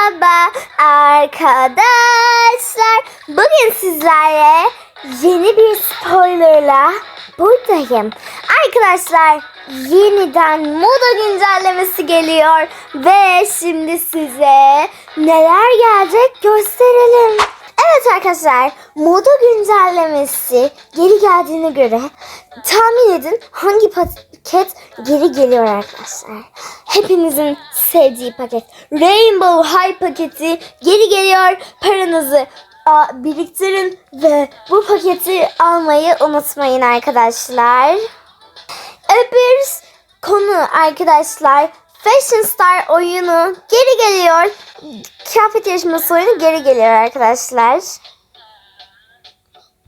Merhaba arkadaşlar. Bugün sizlerle yeni bir spoilerla buradayım. Arkadaşlar yeniden moda güncellemesi geliyor ve şimdi size neler gelecek gösterelim. Evet arkadaşlar moda güncellemesi geri geldiğine göre tahmin edin hangi paket geri geliyor arkadaşlar. Hepinizin sevdiği paket Rainbow High paketi geri geliyor. Paranızı biriktirin ve bu paketi almayı unutmayın arkadaşlar. Öbür konu arkadaşlar Fashion Star oyunu geri geliyor. Kıyafet yarışması oyunu geri geliyor arkadaşlar.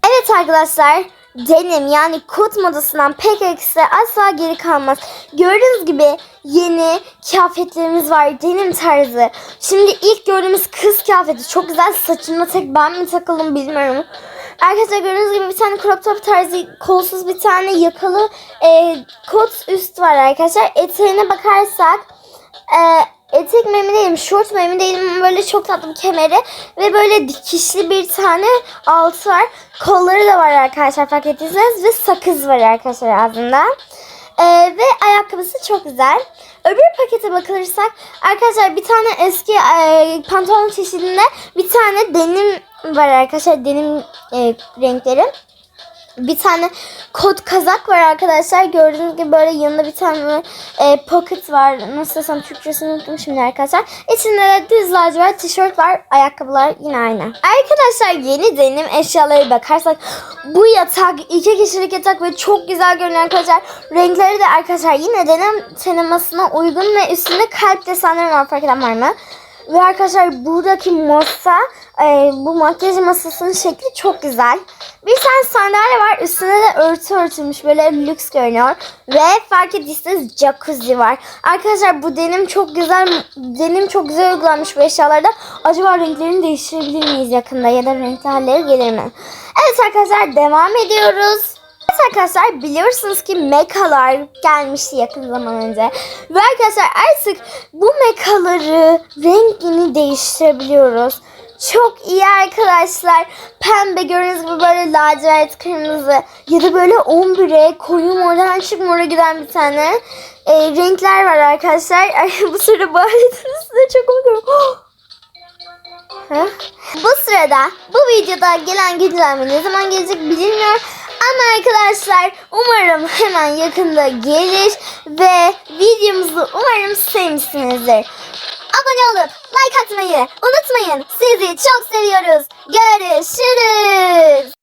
Evet arkadaşlar denim yani kot modasından pek eksi asla geri kalmaz. Gördüğünüz gibi yeni kıyafetlerimiz var denim tarzı. Şimdi ilk gördüğümüz kız kıyafeti çok güzel saçına tek ben mi takıldım bilmiyorum. Arkadaşlar gördüğünüz gibi bir tane crop top tarzı kolsuz bir tane yakalı e, kot üst var arkadaşlar. Eteğine bakarsak e, etek mi short mu emin değilim böyle çok tatlı bir kemeri ve böyle dikişli bir tane altı var. Kolları da var arkadaşlar fark ettiyseniz ve sakız var arkadaşlar ağzında. E, ve ayakkabısı çok güzel. Öbür pakete bakılırsak arkadaşlar bir tane eski e, pantolon çeşidinde bir tane denim var arkadaşlar denim e, renkleri bir tane kot kazak var arkadaşlar. Gördüğünüz gibi böyle yanında bir tane e, pocket var. Nasıl desem Türkçesini unuttum şimdi arkadaşlar. İçinde de düz lacivert tişört var. Ayakkabılar yine aynı. Arkadaşlar yeni denim eşyalara bakarsak bu yatak iki kişilik yatak ve çok güzel görünüyor arkadaşlar. Renkleri de arkadaşlar yine denim temasına uygun ve üstünde kalp desenleri var fark eden var mı? Ve arkadaşlar buradaki masa e, bu makyaj masasının şekli çok güzel. Bir tane sandalye var. Üstüne de örtü örtülmüş. Böyle lüks görünüyor. Ve fark ettiyseniz jacuzzi var. Arkadaşlar bu denim çok güzel. Denim çok güzel uygulanmış bu eşyalarda. Acaba renklerini değiştirebilir miyiz yakında? Ya da renkli halleri gelir mi? Evet arkadaşlar devam ediyoruz. Evet arkadaşlar biliyorsunuz ki mekalar gelmişti yakın zaman önce. Ve arkadaşlar artık bu mekaları rengini değiştirebiliyoruz. Çok iyi arkadaşlar. Pembe gördüğünüz gibi böyle lacivert kırmızı ya da böyle 11'e koyu mordan açık mora giden bir tane e, renkler var arkadaşlar. Ay, bu sırada bağırdınız size çok korkuyorum. Bu sırada bu videoda gelen güncelleme ne zaman gelecek bilinmiyor. Ama arkadaşlar umarım hemen yakında gelir ve videomuzu umarım sevmişsinizdir. Abone olup like atmayı unutmayın. Sizi çok seviyoruz. Görüşürüz.